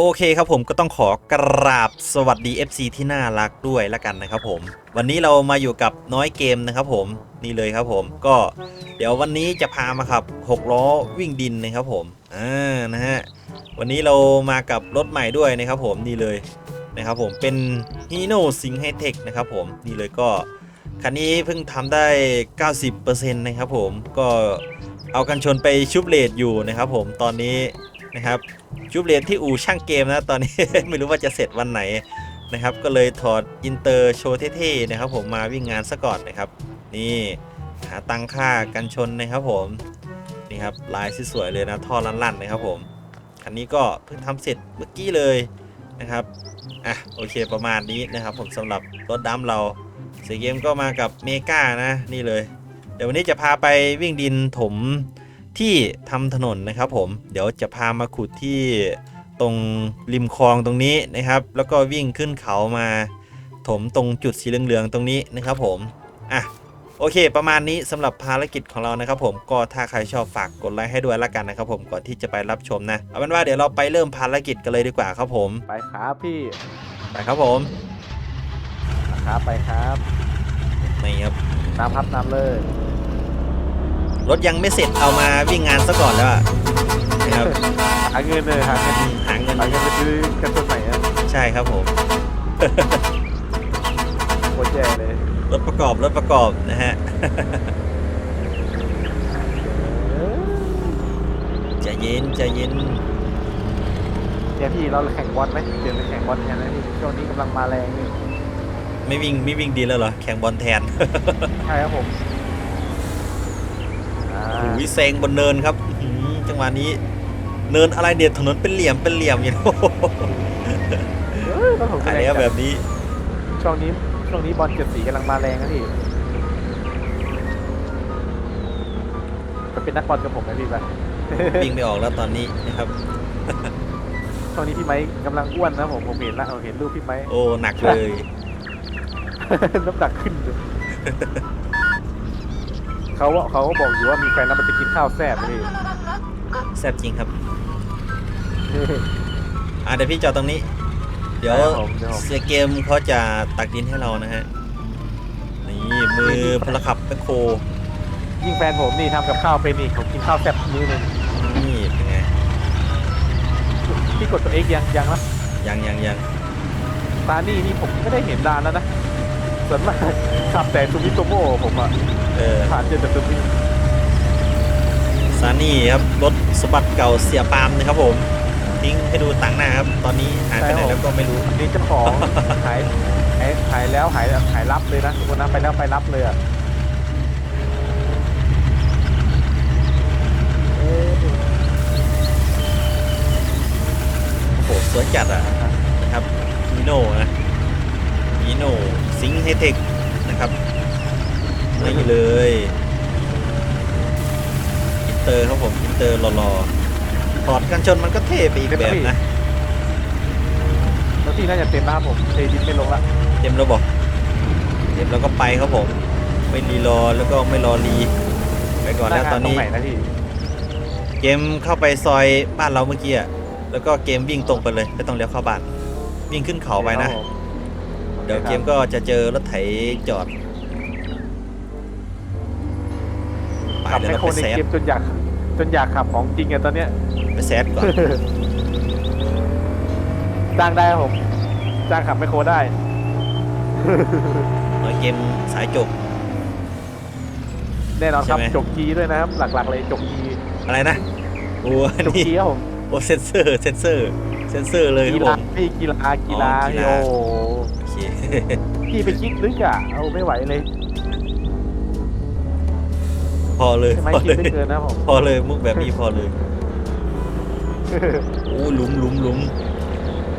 โอเคครับผมก็ต้องขอกราบสวัสดี FC ที่น่ารักด้วยละกันนะครับผม วันนี้เรามาอยู่กับน้อยเกมนะครับผมนี่เลยครับผมก็เดี๋ยววันนี้จะพามาขับ 6 ล้อวิ่งดินนะครับผมอ่านะฮะวันนี้เรามากับรถใหม่ด้วยนะครับผมนี่เลยนะครับผมเป็น Hino Sing High Tech นะครับผมนี่เลยก็คันนี้เพิ่งทำได้ 90%นะครับผมก็เอากันชนไปชุบเลดอยู่นะครับผมตอนนี้นะครับ ชุบเรียนที่อู่ช่างเกมนะตอนนี้ ไม่รู้ว่าจะเสร็จวันไหนนะครับ ก็เลยถอดอินเตอร์โชว์เท่ๆนะครับ ผมมาวิ่งงานซะก่อนนะครับ นี่หาตังค่ากันชนนะครับผมนี่ครับลายสวยๆเลยนะท่อลั่นๆนะครับผมคันนี้ก็เพิ่งทำเสร็จเมื่อกี้เลยนะครับอะโอเคประมาณนี้นะครับ ผมสำหรับรถดำเราเสียเกมก็มากับเมกานะนี่เลย เดี๋ยววันนี้จะพาไปวิ่งดินถม ที่ทำถนนนะครับผมเดี๋ยวจะพามาขุดที่ตรงริมคลองตรงนี้นะครับ แล้วก็วิ่งขึ้นเขามาถมตรงจุดสีเหลืองๆตรงนี้นะครับผมอะโอเค ประมาณนี้สำหรับภารกิจของเรานะครับผมก็ถ้าใครชอบฝากกดไลค์ให้ด้วยละกันนะครับผมก่อนที่จะไปรับชมนะเอาเป็นว่าเดี๋ยวเราไปเริ่มภารกิจกันเลยดีกว่าครับผม ไปครับพี่ไปครับผมครับไปครับนี่ครับน้ำครับน้ำเลย รถยังไม่เสร็จเอามาวิ่งงานซะก่อนแล้วอะนะครับหาเงินเลยหาเงินหาเงินหาเงินไปซื้อกระตุ้นใหม่นะใช่ครับผมโคตรแย่เลยรถประกอบรถประกอบนะฮะเออใจเย็นใจเย็นเนี่ยพี่เราแข่งบอลไหมเดี๋ยวไปแข่งบอลกันนะพี่ช่วงนี้กำลังมาแรงนี่ไม่วิ่งไม่วิ่งดีแล้วเหรอแข่งบอลแทน ใช่ครับผม อ่าโอ้ยเซงบนเนินครับอื้อหือจังหวะนี้ เนินอะไรเด็ดถนนเป็นเหลี่ยมเป็นเหลี่ยมอย่างนี้เอ้ยรถผมอันแรงนี้จัดแบบนี้ ช่วงนี้ช่วงนี้บอลเจ็ดสีกำลังมาแรงนะพี่ไปเป็นนักบอลกับผมไหมพี่ไปวิ่งไม่ออกแล้วตอนนี้นะครับช่วงนี้พี่ไม้กำลังอ้วนนะผมผมเห็นละผมเห็นรูปพี่ไม้โอ้หนักเลยน้ำหนักขึ้นเลย เขาว่าเขาก็บอกอยู่ว่ามีแฟนแล้วมันจะกินข้าวแซ่บเลยแซ่บจริงครับ อะเดี๋ยวพี่จอดตรงนี้ เดี๋ยวได้ครับผมเดี๋ยวผมเสียเกมเขาจะตักดินให้เรานะฮะ นี่มือพลขับแมคโครยิ่งแฟนผมนี่ทำกับข้าวเป็นอีกผมกินข้าวแซ่บมื้อหนึงนี่เป็นไงพี่กดตัวเอ็กยังยังนะยังยังยังตานี่นี่ผมไม่ได้เห็นนานแล้วนะ ส่วนมากขับแต่ซูมิโตโม่ผมอะเออผ่านเจอแต่ซูมิซานี่ครับรถสมบัติเก่าเสียปาล์มนะครับผม ทิ้งให้ดูต่างหน้าครับ ตอนนี้หายไปไหนแล้วก็ไม่รู้นี่เจ้าของหายหายหายแล้วหายหายรับเลยนะทุกคนนะไปแล้วไปรับเลยอะเอ๊ะโอ้โหสวยจัดอะนะครับฮีโน่นะฮีโน่ ซิงเฮเทคนะครับนี่เลยอินเตอร์ครับผมอินเตอร์หล่อๆถอดกันชนมันก็เท่ไปอีกแบบนะแล้วที่น่าจะเต็มนะครับผมเทดินไม่ลงละเต็มแล้วบอกเต็มแล้วก็ไปครับผม ไม่รีรอแล้วก็ไม่รอรีไปก่อนแล้วตอนนี้หางารงไหนนะพี่เกมเข้าไปซอยบ้านเราเมื่อกี้อะแล้วก็เกมวิ่งตรงไปเลยไม่ต้องเลี้ยวเข้าบ้านวิ่งขึ้นเขาไปนะ เดี๋ยวเกมก็จะเจอรถไถจอดไปขับเดี๋ยวแมคเราโครไปในแซดเกมจนอยากจนอยากขับของจริงอะตอนเนี้ย ไปแซดก่อน จ้างได้ครับผมจ้างขับแมคโครได้ หน่อยเกมสายจกแน่นอนครับใช่ไหม จกกีด้วยนะครับ หลักๆเลยจกกีอะไรนะโอ้อันจกนี่กีครับผมโอ้เซนเซอร์เซนเซอร์เซนเซอร์เลยคกีรับผฬาม พี่กีฬากีฬาอ๋อกีฬา โอ้โหโอเค พี่ไปคิดลึกอะเอาไม่ไหวเลยพอเลยใช่ไหมพอคิเลดย ลึกเกินนะครับผมพอเลยมุกแบบนี้พอเลยโอ้หลุมหลุมหลุม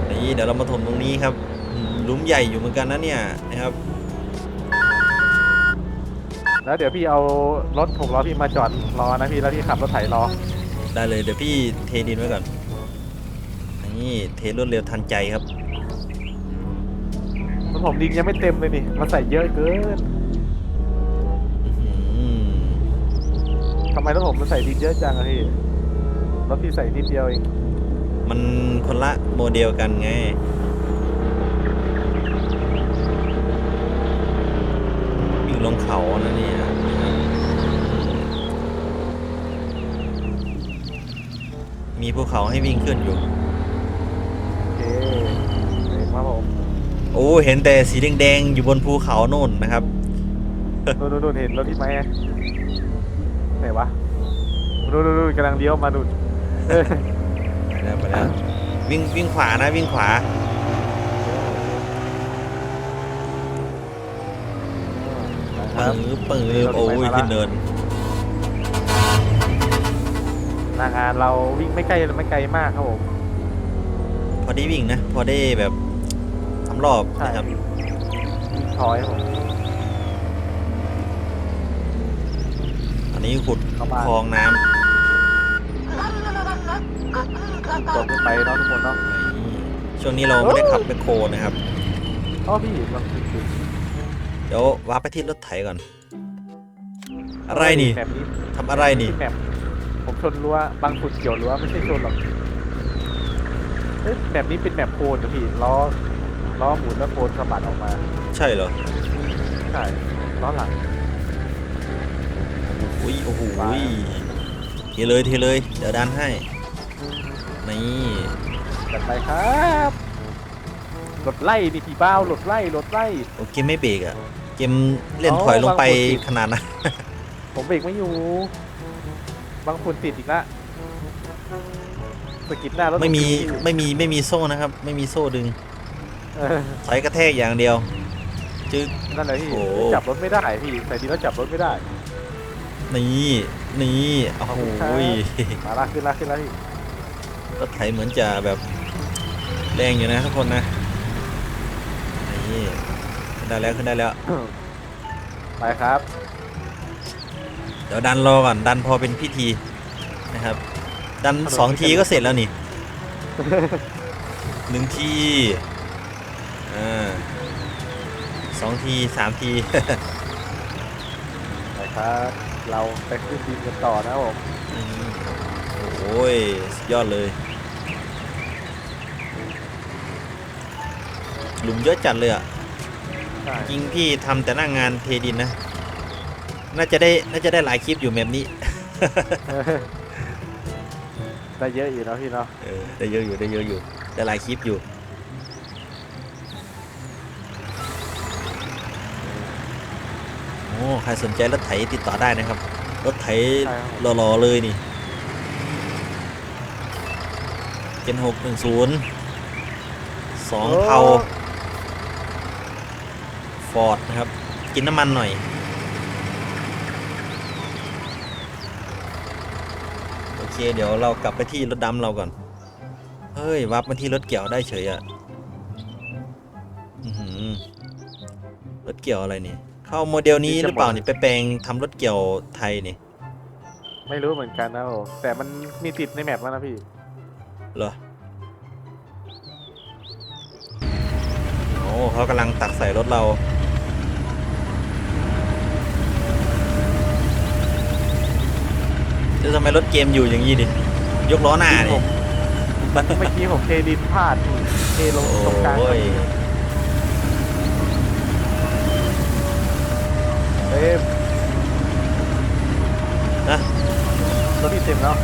นี่เดี๋ยวเรามาถมตรงนี้ครับอืมหลุมใหญ่อยู่เหมือนกันนะเนี่ยนะครับ แล้วเดี๋ยวพี่เอารถหกล้อพี่มาจอดรอนะพี่แล้วพี่ขับรถไถรอได้เลยเดี๋ยวพี่เทดินไว้ก่อน นี่เทรวดเร็วทันใจครับ รถผมดินยังไม่เต็มเลยนี่มาใส่เยอะเกินอื้อหือทำไมรถผมมันใส่ดินเยอะจังอะพี่รถพี่ใส่นิดเดียวเองมันคนละโมเดลกันไง วิ่งลงเขานะเนี่ยมีภูเขาให้วิ่งขึ้นอยู่ โอเคเห็นครับผม โอ้เห็นแต่สีแดงๆอยู่บนภูเขาโน่นนะครับนู่นนู่นเห็นรถที่ไหมไหนวะนู่นนู่นกำลังเลี้ยวมานู่นเออไปแล้วไปแล้ววิ่งวิ่งขวานะวิ่งขวาครับปื้อปื้อโอ้ยขึ้นเนิน หน้างานเราวิ่งไม่ใกล้ไม่ไกลมากครับผม พอได้วิ่งนะ พอได้แบบทำ รอบใช่ นะครับวิ่งถอยครับผม อันนี้ขุดเข้ามาคลองน้จบกันไปเนาะทุกคนเนาะำช่วงนี้เราไม่ได้ขับแมคโครนะครับอ๋อพี่ลองคิดดูเดี๋ยววาร์ปไปที่รถไถก่อน อะไรนี่แบบนี้ทำอะไรนี่แมปผมชนรั้วบางขุดเกี่ยวรั้วไม่ใช่ชนหรอกเอ๊ะแบบนี้เป็นแบบโคนนะพี่ล้อ ล้อหมุนแล้วโคนสะบัดออกมาใช่เหรอใช่ล้อหลัง อุ้ยโอ้โหว้าว เทเลยเทเลยเดี๋ยวดันให้นี่จัดไปครับรถไล่นี่พี่บ้าวรถไล่รถไล่ โอเกมไม่เบรกอะเกมเล่นอ๋อถอยลงไปบางคนติด ขนาดนั้นผมเบรกไม่อยู่ บางคนติดอีกละสกิดหน้ารถไม่มีผมไม่มีไม่มีโซ่นะครับ ไม่มีโซ่ดึง เออถอยกระแทกอย่างเดียว จึ๊ก นั่นแหละพี่โอ้ จับรถไม่ได้พี่ใส่ดีแล้วจับรถไม่ได้ นี่นี่โอ้โหขอบคุณครับ มาลากขึ้นลากขึ้นแล้วพี่รถไถเหมือนจะแบบแรงอยู่นะทุกคนนะนี่ขึ้นได้แล้วขึ้นได้แล้ว ไปครับเดี๋ยวดันรอก่อนดันพอเป็นพิธีนะครับ ดันสองทีก็เสร็จแล้วนี่หนึ่งทีอ่า สองทีสามทีไปครับเราไปขึ้นดินกันต่อนะครับผมอืมโอ้ยสุดยอดเลยหลุมเยอะจัดเลยอะใช่จริงพี่ทำแต่หน้างงานเทดินนะ น่าจะได้น่าจะได้หลายคลิปอยู่แบบนี้ ได้เยอะอยู่เนาะพี่เนาะเออได้เยอะอยู่ได้เยอะอยู่ได้หลายคลิปอยู่ ใครสนใจรถไถติดต่อได้นะครับ รถไถหล่อๆเลยนี่เจนหกหนึ่งศูนย์สองเทาฟอร์ดนะครับ กินน้ำมันหน่อย โอเค เดี๋ยวเรากลับไปที่รถดำเราก่อน เฮ้ย วับมาที่รถเกี่ยวได้เฉยอะอื้อหือรถเกี่ยวอะไรนี่ เข้าโมเดลนี้หรือเปล่านี่ไปแปลงทำรถเกี่ยวไทยนี่ไม่รู้เหมือนกันนะผมแต่มันมีติดในแมปแล้วนะพี่ เหรอโอ้เขากำลังตักใส่รถเรา จะทำไมรถเกมอยู่อย่างนี้ดิ ยกล้อหน้าดิ เมื่อกี้ผมเทดินพลาดพี่เทลงตรงกลาง โอ้ย เอ๊ะนะรถที่เต็มแล้ว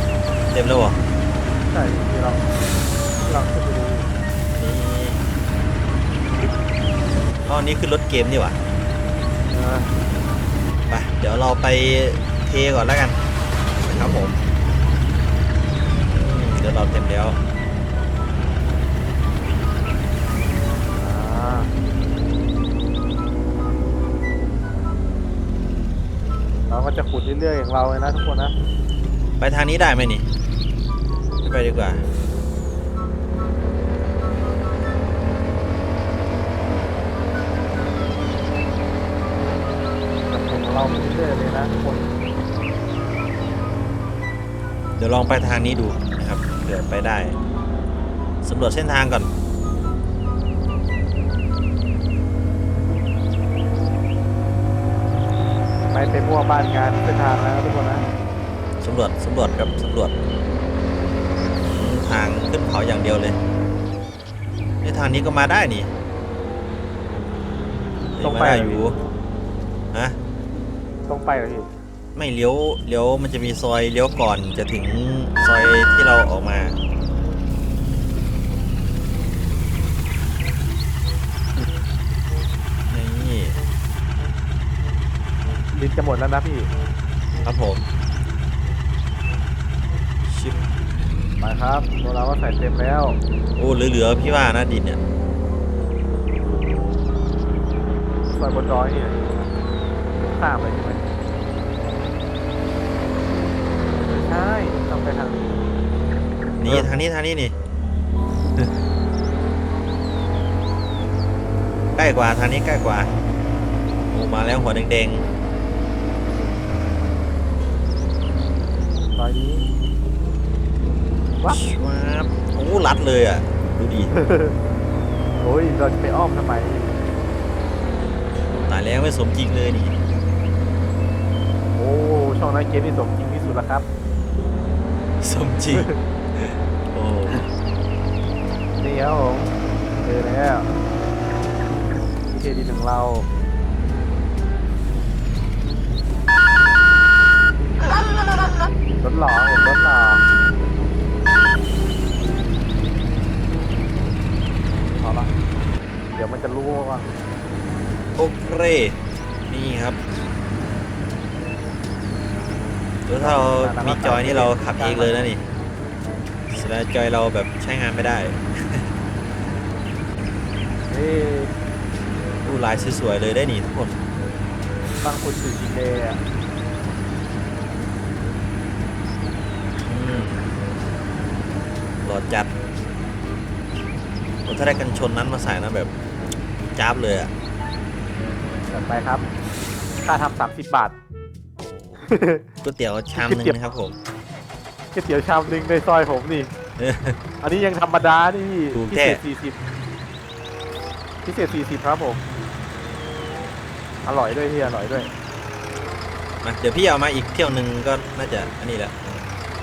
เต็มแล้วเหรอใช่พี่ลองพี่ลองขึ้นไปดูนี่อ๋อนี่คือรถเกมนี่หว่าเออไปเดี๋ยวเราไปเทก่อนแล้วกันนะครับผมอืมเดี๋ยวเราเต็มแล้วอ่า เราก็จะขุดเรื่อยๆอย่างเราเลยนะทุกคนนะไปทางนี้ได้ไหมนี่ไม่ไปดีกว่า จะขุดของเราไปเรื่อยๆเลยนะทุกคนเดี๋ยวลองไปทางนี้ดูนะครับเดี๋ยวไปได้สำรวจเส้นทางก่อน ไปไปมั่วบ้านงานเส้นทางนะทุกคนนะสำรวจสำรวจครับสำรวจอืมทางขึ้นเขาอย่างเดียวเลยในทางนี้ก็มาได้นี่เฮ้ยตรงมาไปได้เหรออพี่ยู่ฮะต้องไปเหรอพี่ไม่เลี้ยวเลี้ยวมันจะมีซอยเลี้ยวก่อนจะถึงซอยที่เราออกมา นี่ ดินจะหมดแล้วนะพี่ ครับผมชิบมาครับตัวเราก็ใส่เต็มแล้วโอ้เหลือๆพี่ว่านะดินเนี่ยซอยบนดอยเนี่ยข้ามไปใช่ไหมไม่ใช่ต้องไปทางนี้นี่เออทางนี้ทางนี้นี่ใกล้กว่าทางนี้ใกล้กว่าโอ้มาแล้วหัวแดงซ อยนี้ๆวับชวาบโอ้รัดเลยอะ ดูดิโอ้ยเราจะไปอ้อมทำไมตายแล้วไม่สมจริงเลยนี่ โอ้ช่องนั้นเกมนี่สมจริงที่สุดแล้วครับ สมจริง โอ้นี่ครับผมเจอแล้วเคดีหนึ่งเรา รถหล่อครับผมรถหล่อเอาละเดี๋ยวมันจะรู้ว่าโอเค นี่ครับแล้วถ้าเรามีจอยนี่เราขับเองเลยนะนี่แสดงจอยเราแบบใช้งานไม่ได้เอ้ยดูลายสวยๆเลยได้นี่ทุกคนบางคนสื่อจริงเลยอะ อืมหล อดจัดโอ้ถ้าได้กันชนนั้นมาใส่นะแบบจ้าบเลยอะจัดไปครับ ค่าทำสามสิบบาทก๋วยเตี๋ยวชามหนึงนะครับผมก๋วยเตี๋ยวชามหนึงในซอยผมนี่เอออันนี้ยังธรรมดานี่ถูกพิแท้เศษสี่สิบพิเศษสี่สิบครับผม อร่อยด้วยพี่อร่อยด้วยมาเดี๋ยวพี่เอามาอีกเที่ยวหนึ่งก็น่าจะอันนี้แหละ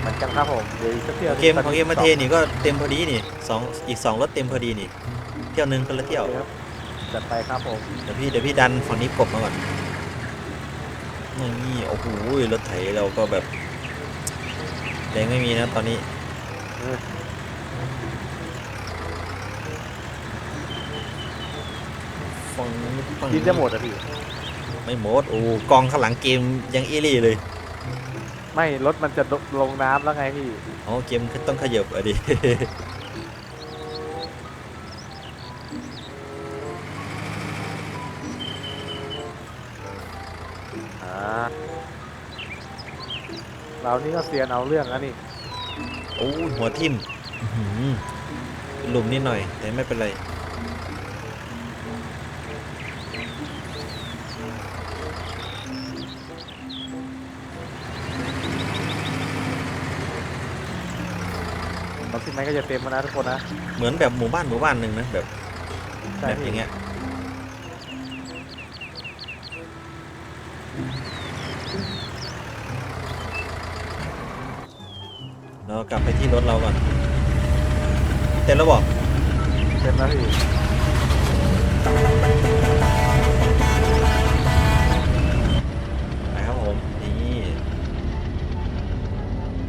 เหมือนกันครับผมเดี๋ยวอีกสักเที่ยวของเกมของเกมมาเทนี่ก็เต็มพอดีนี่สองอีกสองรถเต็มพอดีนี่ เที่ยวหนึ่งคนละเที่ยว ครับจัดไปครับผมเดี๋ยวพี่เดี๋ยวพี่ดันฝั่งนี้กบมาก่อนนี่โอ้โหรถไถเราก็แบบแรงไม่มีนะตอนนี้เออฝั่งนี้ฝั่งกินจะหมดอะพี่ ไม่หมดโอ้กองข้างหลังเกมยังเอรี่เลย ไม่รถมันจะลงน้ำแล้วไงพี่ อ๋อเกมต้องขยับอะดิ อ่าเรานี่ก็เซียนเอาเรื่องนะนี่ โอ้ยหัวทิ่มอื้อหือเป็นหลุมนิดหน่อย แต่ไม่เป็นไร รถที่ไหนก็จะเต็มแล้วนะทุกคนนะเหมือนแบบหมู่บ้านหมู่บ้านหนึ่งนะแบบใช่แบบอพี่ย่างเงี้ยเรากลับไปที่รถเราก่อนเต็มแล้วบอกเต็มแล้วพี่ไปครับผมนี่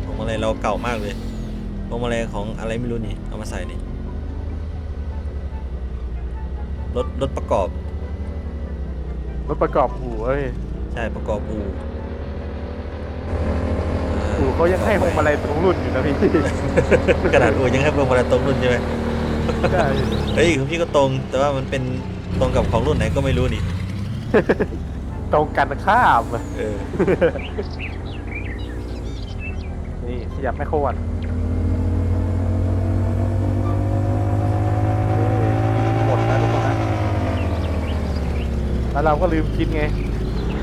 พวงมาลัยเราเก่ามากเลยพ วงมาลัยของอะไรไม่รู้นี่ เอามาใส่นี่ รถรถประกอบ รถประกอบหูเอ้ยใช่ประกอบอู่หูเขายังให้พวงมาลัยตรงรุ่นอยู่นะพี่กระดาษอู่ยังให้พวงมาลัยตรงรุ่นใช่ไหมใช่เฮ้ยของพี่ก็ตรง แต่ว่ามันเป็นตรงกับของรุ่นไหนก็ไม่รู้นี่ ตรงกันข้ามอะเออ นี่ขยับไม่โคตร แล้วเราก็ลืมคิดไง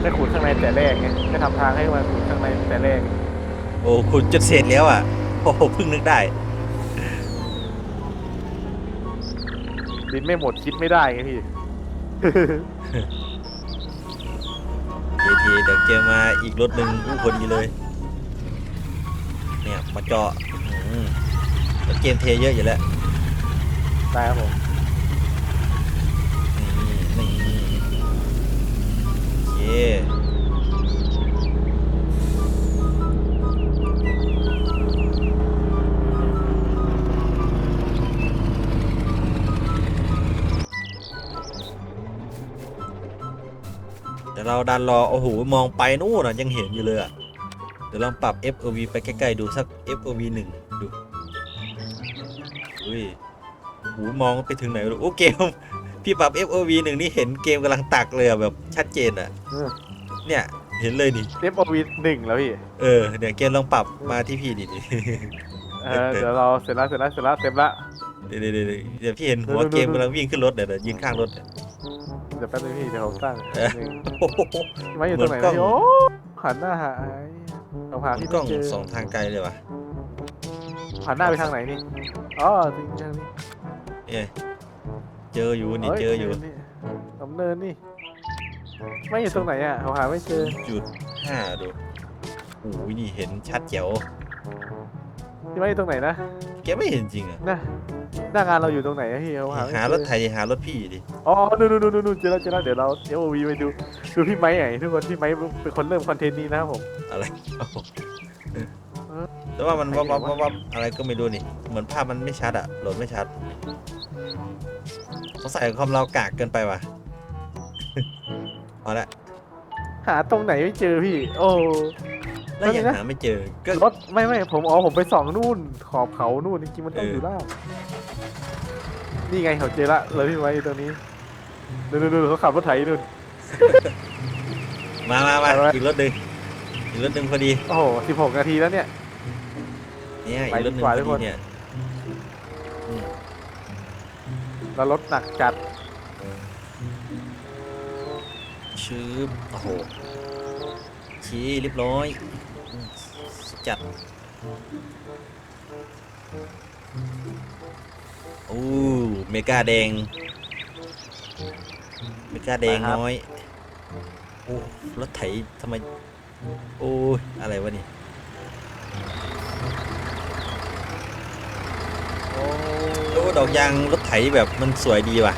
ไม่ขุดข้างในแต่แรกไงไม่ทำทางให้มันขุดข้างในแต่แรก โอ้คุณจนเสร็จแล้วอะโอ้โหเพิ่งนึกได้ ดินไม่หมดคิดไม่ได้ไงพี่ ทีทีเดี๋ยวเกมมาอีกรถหนึ่งอู้พอดีเลย เนี่ยมาเจาะอื้อหือรถเกมเทเยอะอยู่แล้ว ได้ครับผม โอเคเดี๋ยวเราดันรอ โอ้โห มองไปนู่นนะยังเห็นอยู่เลยอะเดี๋ยวลองปรับ FOV ไปใกล้ ๆ ดูสัก FOV หนึ่งดู อุ้ยโหูมองไปถึงไหนไม่รู้โอ้เกม พี่ปรับ FOV หนึ่งนี่เห็นเกมกำลังตักเลยอะแบบชัดเจนอะเออเนี่ยเห็นเลยนี่เอฟโอวีหนึ่งแล้วพี่เออเนี่ยเกมลองปรับมาที่พี่ดิดิเออเดี๋ยวเราเสร็จแล้วเสร็จแล้วเสร็จแล้วเต็มละ เดี๋ยวเดี๋ยวเดี๋ยวเดี๋ยวพี่เห็นหัวเกมกำลังวิ่งขึ้นรถเดี๋ยวเดี๋ยวยืนข้างรถเนี่ยเดี๋ยวแป๊บนึงพี่เดี๋ยวผมตั้งเออหนึ่งโอ้โหพี่ไม้อยู่ตรงไหนเหมือนกล้อง นะพี่โอ้หันหน้าหาไอ้เราหามันพี่กล้องไม่เจอสองทางไกลเลยวะหันหน้าไปทางไหนนี่อ๋อจริงจังนี่เอ้ย เจออยู่นี่ฮ้เจออยู่นี่ดำเนินนี่ ไม่อยู่ตรงไหนอะเราหาไม่เจอจุดห้าดูโอ้ยนี่เห็นชัดแจ๋วพี่ไม้อยู่ตรงไหนนะแกไม่เห็นจริงอะนะหน้างานเราอยู่ตรงไหนอะพี่เราหาไม่เจอหารถไทยหารถพี่ดิอ๋อนู่นนู่นนู่นนู่นเจอแล้วเจอแล้วเดี๋ยวเราเดี๋ยววีไปดูดูพี่ไม้ไงทุกคนพี่ไม้เป็นคนเริ่มคอนเทนต์นี้นะครับผมอะไร แต่ว่ามันวับวับวับวับอะไรก็ไม่รู้นี่ เหมือนภาพมันไม่ชัดอะโหลดไม่ชัดสงสัยคอมเรากากเกินไปว่ะ เอาละหาตรงไหนไม่เจอพี่ โอ้แล้วยังหาไม่เจอ ก็รถไม่ไม่ผมอ๋อผมไปส่องนู่น ขอบเขานู่นจริงๆมันต้องเออออยู่ล่างนี่ไงเขาเจอละเลยพี่ไว้ตรงนี้ดูดูดูเขาขับรถไถนู่นมามามาเอาละอีกรถหนึ่งอีกรถหนึ่งพอดี โอ้โหสิบหกนาทีแล้วเนี่ย เนี่ยไปอีกรถหนึ่งดีกว่าพทุอกคดีนเนี่ยแล้วรถหนักจัดชื้อโอ้โหชี้เรียบร้อยอืมจัดโอ้เมกาแดง เมกาแดงไปครับน้อยโอ้รถไถทำไม โอ้ยอะไรวะนี่ โอ้ โอ้ ดอกยางรถไถแบบมันสวยดีว่ะ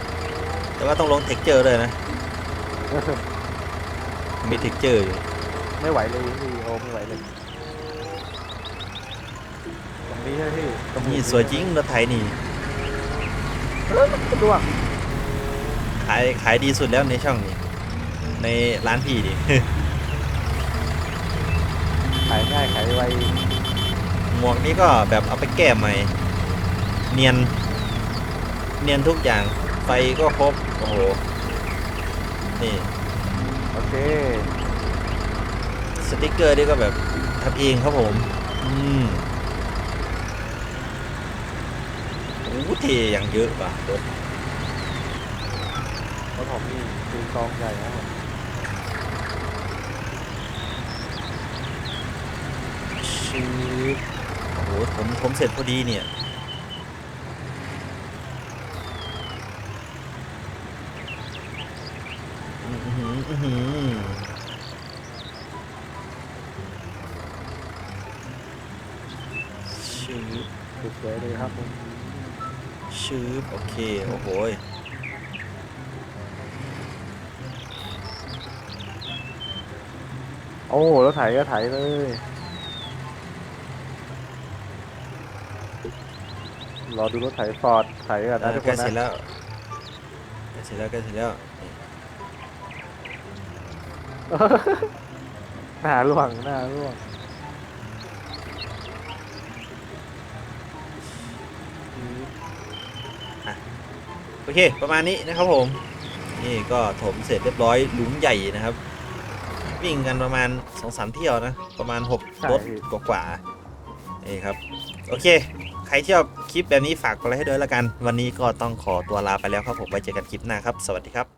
แต่ว่าต้องลงเท็กเจอร์ด้วยนะ มีเท็กเจอร์อยู่ ไม่ไหวเลยพี่โอ้ไม่ไหวเลยตรงนี้ใช่ไหมพี่ตรงนี่สวยจริงรถไถนี่ด้วงขายขายดีสุดแล้วในช่องนี้ ในร้านพี่ดิ ขายง่ายขายไวหมวกนี้ก็แบบเอาไปแก้ใหม่ เนียน เนียนทุกอย่าง ไฟก็ครบ โอ้โห นี่ โอเค สติกเกอร์นี่ก็แบบทำเองครับผม อืมโอ้โหเทอย่างเยอะว่ะรถรถผมนี่คือกองใหญ่นะครับผมชืบโอ้โหผมผมเสร็จพอดีเนี่ย อื้อหืออื้อหือชืบ สวยๆเลยครับผม ชืบโอเค โอ้โหยโอ้รถไถก็ไถเลย รอดูรถไถฟอร์ดไถกันเอนะอทุกใกคล้นเสร็จนะแล้วใกล้เสร็จแล้วใกล้เสร็จแล้วนี่หน้าร่วงหน้าร่วง เค ประมาณนี้นะครับผม นี่ก็ถมเสร็จเรียบร้อยหลุมใหญ่นะครับ วิ่งกันประมาณสองสามเที่ยวนะ ประมาณ6รถกว่าๆนี่ครับ โอเค ใครที่ชอบคลิปแบบนี้ฝากกดไลค์ให้ด้วยละกัน วันนี้ก็ต้องขอตัวลาไปแล้วครับผมไว้เจอกันคลิปหน้าครับ สวัสดีครับ